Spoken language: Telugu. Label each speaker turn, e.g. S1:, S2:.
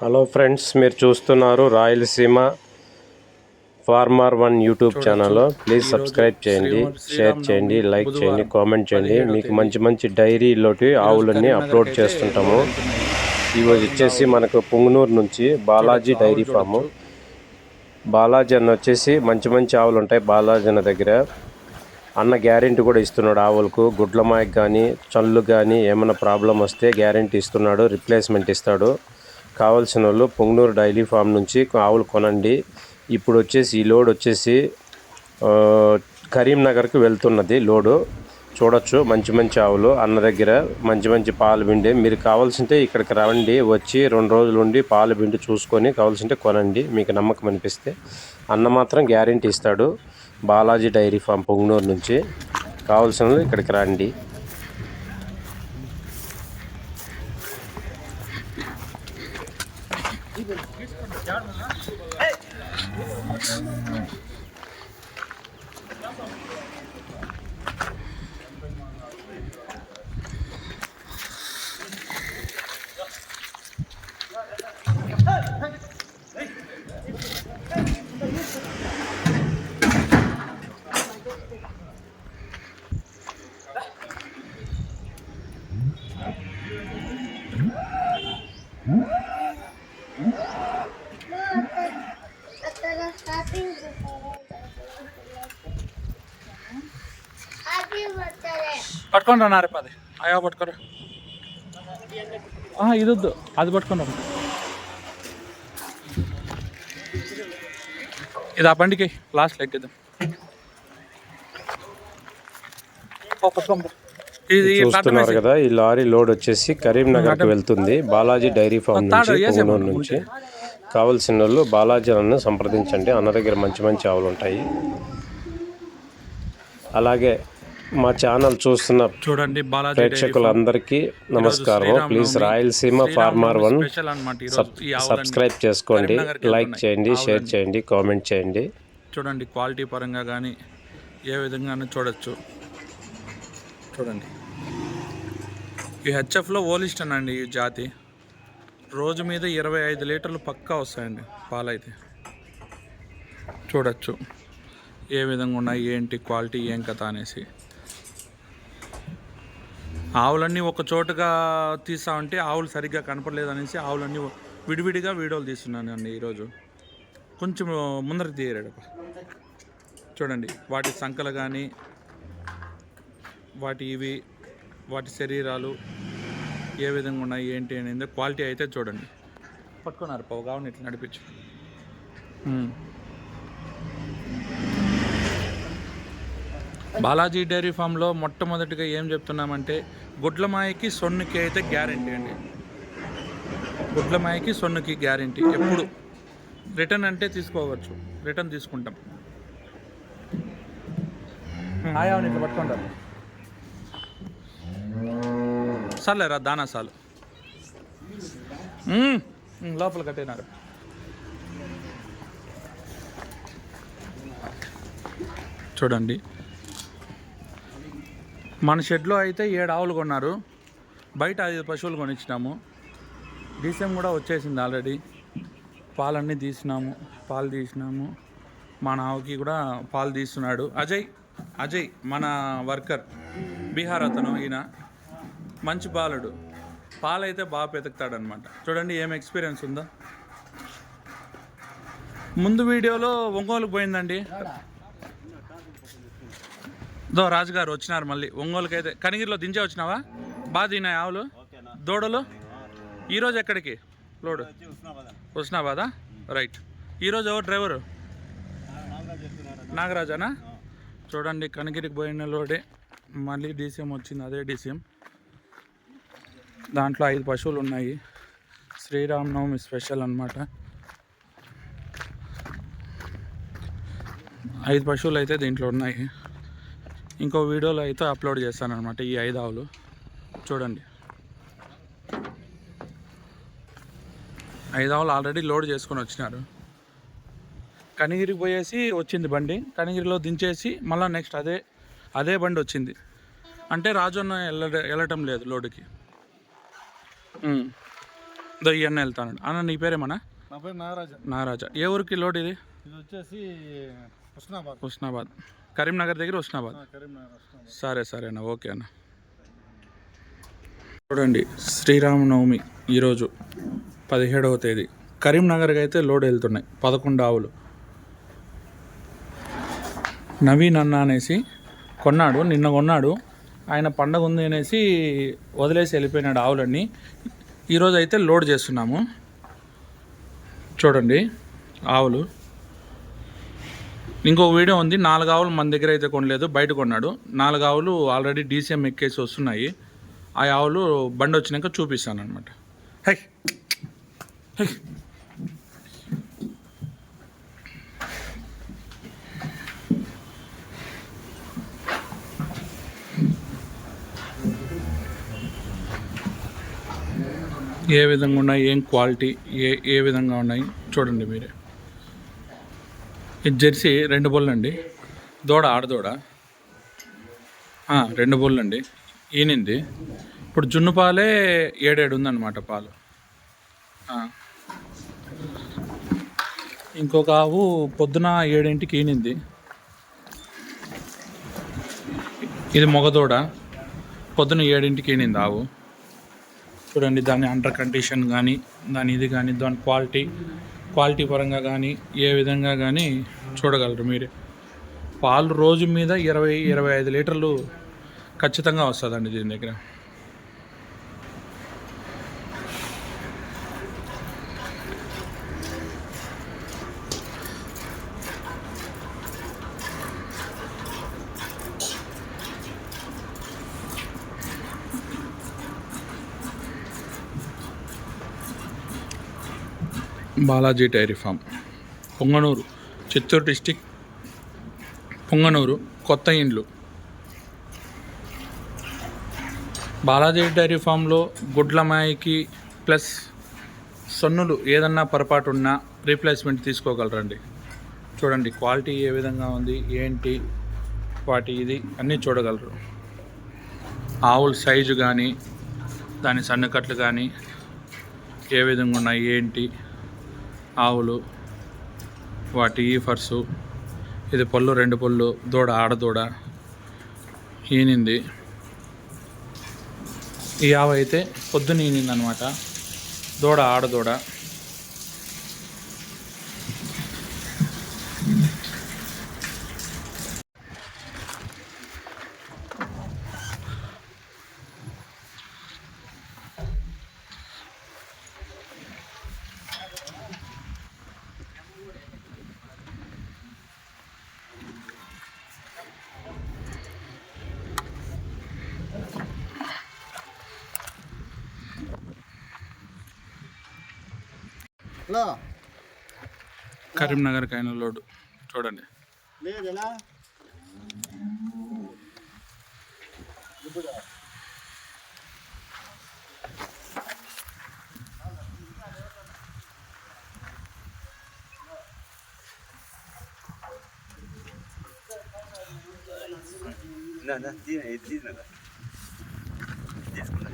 S1: హలో ఫ్రెండ్స్ మీరు చూస్తున్నారు Rayalaseema farmer one YouTube channel please subscribe చేయండి షేర్ చేయండి లైక్ చేయండి కామెంట్ చేయండి. మీకు మంచి మంచి డైరీలోటి ఆవులన్నీ అప్లోడ్ చేస్తుంటాము. ఈరోజు వచ్చేసి మనకు పుంగనూరు నుంచి బాలాజీ డైరీ ఫాము. బాలాజీ అన్న వచ్చేసి మంచి మంచి ఆవులు ఉంటాయి బాలాజీ అన్న దగ్గర. అన్న గ్యారెంటీ కూడా ఇస్తున్నాడు ఆవులకు. గుడ్ల మాయకు కానీ చల్లు కానీ ఏమైనా ప్రాబ్లం వస్తే గ్యారెంటీ ఇస్తున్నాడు రిప్లేస్మెంట్ ఇస్తాడు. కావాల్సిన వాళ్ళు పొంగనూరు డైరీ ఫామ్ నుంచి ఆవులు కొనండి. ఇప్పుడు వచ్చేసి ఈ లోడ్ వచ్చేసి కరీంనగర్కి వెళ్తున్నది లోడు. చూడొచ్చు మంచి మంచి ఆవులు అన్న దగ్గర మంచి మంచి పాలు పిండి. మీరు కావాల్సింటే ఇక్కడికి రండి వచ్చి రెండు రోజులు ఉండి పాలు పిండి చూసుకొని కావాల్సింటే కొనండి. మీకు నమ్మకం అనిపిస్తే. అన్న మాత్రం గ్యారెంటీ ఇస్తాడు బాలాజీ డైరీ ఫామ్ పొంగనూరు నుంచి. కావాల్సిన వాళ్ళు ఇక్కడికి రండి.
S2: పట్టుకొని పది. అయ్యో పట్టుకోరా. ఇది వద్దు. అది పట్టుకొని ఇది ఆ బండికి లాస్ట్. ఇది
S1: చూస్తున్నారు కదా ఈ లారీ లోడ్ వచ్చేసి కరీంనగర్కి వెళ్తుంది. బాలాజీ డైరీ ఫామ్ నుంచి పొంగనూరు నుంచి కావాల్సిన వాళ్ళు బాలాజీ అన్న సంప్రదించండి. అన్న దగ్గర మంచి మంచి ఆవులు ఉంటాయి. అలాగే మా ఛానల్ చూస్తున్న
S2: చూడండి
S1: ప్రేక్షకులందరికీ నమస్కారం. Please Rayalaseema farmer one. Subscribe చేసుకోండి లైక్. చేయండి షేర్ చేయండి కామెంట్ చేయండి.
S2: చూడండి క్వాలిటీ పరంగా కానీ ఏ విధంగానూ చూడొచ్చు. చూడండి. ఈ హెచ్ఎఫ్లో ఓలిస్టన్ అండి ఈ జాతి. రోజు మీద ఇరవై ఐదు లీటర్లు పక్కా వస్తాయండి పాలైతే. చూడొచ్చు. ఏ విధంగా ఉన్నాయి ఏంటి క్వాలిటీ ఏం కథ అనేసి. ఆవులన్నీ ఒక చోటుగా తీసామంటే ఆవులు సరిగ్గా కనపడలేదు అనేసి ఆవులన్నీ విడివిడిగా వీడియోలు తీస్తున్నాను అండి ఈరోజు. కొంచెం ముందర తీయరాడు చూడండి వాటి సంకలు కానీ వాటి ఇవి వాటి శరీరాలు ఏ విధంగా ఉన్నాయి ఏంటి అనేది క్వాలిటీ అయితే చూడండి. పట్టుకున్నారు పోగావుని ఇట్లా నడిపించు. బాలాజీ డైరీ ఫామ్లో మొట్టమొదటిగా ఏం చెప్తున్నామంటే గుడ్ల మాయకి సొన్నుకి అయితే గ్యారంటీ అండి. గుడ్ల మాయకి సొన్నుకి గ్యారంటీ. ఎప్పుడు రిటర్న్ అంటే తీసుకోవచ్చు. రిటర్న్ తీసుకుంటాం. ఆయావని ఇట్లా పట్టుకుంటారు. సర్లేరా దానా సాలు లోపల కట్టినారు. చూడండి. మన షెడ్లో అయితే ఏడు ఆవులు కొన్నారు. బయట ఐదు పశువులు కొనిచ్చినాము. డీసీఎం కూడా వచ్చేసింది ఆల్రెడీ. పాలన్నీ తీసినాము పాలు తీసినాము. మన ఆవుకి కూడా పాలు తీస్తున్నాడు. అజయ్ అజయ్ మన వర్కర్. బీహార్ అతను ఈయన. మంచి బాలుడు. పాలైతే బాగా పెతుకుతాడనమాట చూడండి ఏం ఎక్స్పీరియన్స్ ఉందో. ముందు వీడియోలో ఒంగోలుకు పోయిందండి. దో రాజుగారు వచ్చినారు మళ్ళీ. ఒంగోలుకి అయితే కనిగిరిలో దించే వచ్చినావా? బాగా తిన్నాయి ఆవులు? దూడలు? ఈరోజు ఎక్కడికి? లోడు. హుస్నాబాదా రైట్. ఈరోజు ఎవరు డ్రైవరు? నాగరాజానా? చూడండి కనిగిరికి పోయిన లోడే. మళ్ళీ డీసీఎం వచ్చింది అదే డీసీఎం. దాంట్లో ఐదు పశువులు ఉన్నాయి. శ్రీరామనవమి స్పెషల్ అనమాట ఐదు పశువులు అయితే దీంట్లో ఉన్నాయి. ఇంకో వీడియోలో అయితే అప్లోడ్ చేస్తాను అనమాట ఈ ఐదు ఆవులు. చూడండి. ఐదు ఆవులు ఆల్రెడీ లోడ్ చేసుకొని వచ్చినారు. కనిగిరికి పోయేసి వచ్చింది బండి. కనిగిరిలో దించేసి మళ్ళీ నెక్స్ట్ అదే అదే బండి వచ్చింది. అంటే రాజు అన్న వెళ్ళ వెళ్ళటం లేదు లోడుకి. ఉమ్. దో ఇవన్నీ వెళ్తాను అన్న నీ పేరేమన్నా?
S3: నా పేరు నాగరాజ.
S2: నారాజా ఏ ఊరికి లోడ్ ఇది?
S3: ఇది వచ్చేసి హుస్నాబాద్
S2: హుస్నాబాద్ కరీంనగర్ దగ్గర హుస్నాబాద్ సరే సరే అన్న ఓకే అన్న. చూడండి శ్రీరామనవమి ఈరోజు పదిహేడవ తేదీ. కరీంనగర్కి అయితే లోడ్ వెళ్తున్నాయి పదకొండు ఆవులు. నవీన్ అన్న అనేసి కొన్నాడు నిన్న కొన్నాడు. ఆయన పండగ ఉంది అనేసి వదిలేసి వెళ్ళిపోయినాడు ఆవులన్నీ. ఈరోజు అయితే లోడ్ చేస్తున్నాము. చూడండి ఆవులు. ఇంకో వీడియో ఉంది నాలుగు ఆవులు మన దగ్గర అయితే కొనలేదు బయట కొన్నాడు. నాలుగు ఆవులు ఆల్రెడీ డీసీఎం ఎక్కేసి వస్తున్నాయి. ఆ ఆవులు బండి వచ్చినాక చూపిస్తాను అనమాట హై. హై. ఏ విధంగా ఉన్నాయి ఏం క్వాలిటీ ఏ ఏ విధంగా ఉన్నాయి చూడండి మీరే. ఇది జెర్సీ రెండు బొల్లు అండి దూడ. ఆడదూడ రెండు బొల్లు అండి ఈనింది. ఇప్పుడు జున్ను పాలే ఏడేడు ఉందన్నమాట పాలు. ఇంకొక ఆవు పొద్దున ఏడింటికి ఈనింది. ఇది మొగదూడ పొద్దున ఏడింటికి ఈనింది ఆవు. చూడండి దాని అండర్ కండిషన్ కానీ దాని ఇది కానీ దాని క్వాలిటీ. క్వాలిటీ పరంగా కానీ ఏ విధంగా కానీ చూడగలరు మీరే. పాలు రోజు మీద ఇరవై ఇరవై ఐదు లీటర్లు ఖచ్చితంగా వస్తుందండి దీని దగ్గర. Balaji dairy farm Punganur Chittoor district Punganur కొత్త ఇండ్లు. బాలాజీ డైరీ ఫామ్లో గుడ్ల మాయకి ప్లస్ సొన్నులు ఏదన్నా పొరపాటు ఉన్నా రీప్లేస్మెంట్ తీసుకోగలరండి. చూడండి క్వాలిటీ ఏ విధంగా ఉంది ఏంటి వాటి ఇది అన్నీ చూడగలరు. ఆవుల సైజు కానీ దాని సన్నకట్లు కానీ ఏ విధంగా ఉన్నాయి ఏంటి ఆవులు వాటి ఈఫర్సు ఇది పళ్ళు రెండు పళ్ళు దూడ ఆడదూడ ఈనింది. ఈ ఆవు అయితే పొద్దున ఈనింది అనమాట దూడ ఆడదూడ
S3: హలో.
S2: కరీంనగర్ కైన లోడు చూడండి.
S4: నా నా దీని తీసుకున్నా.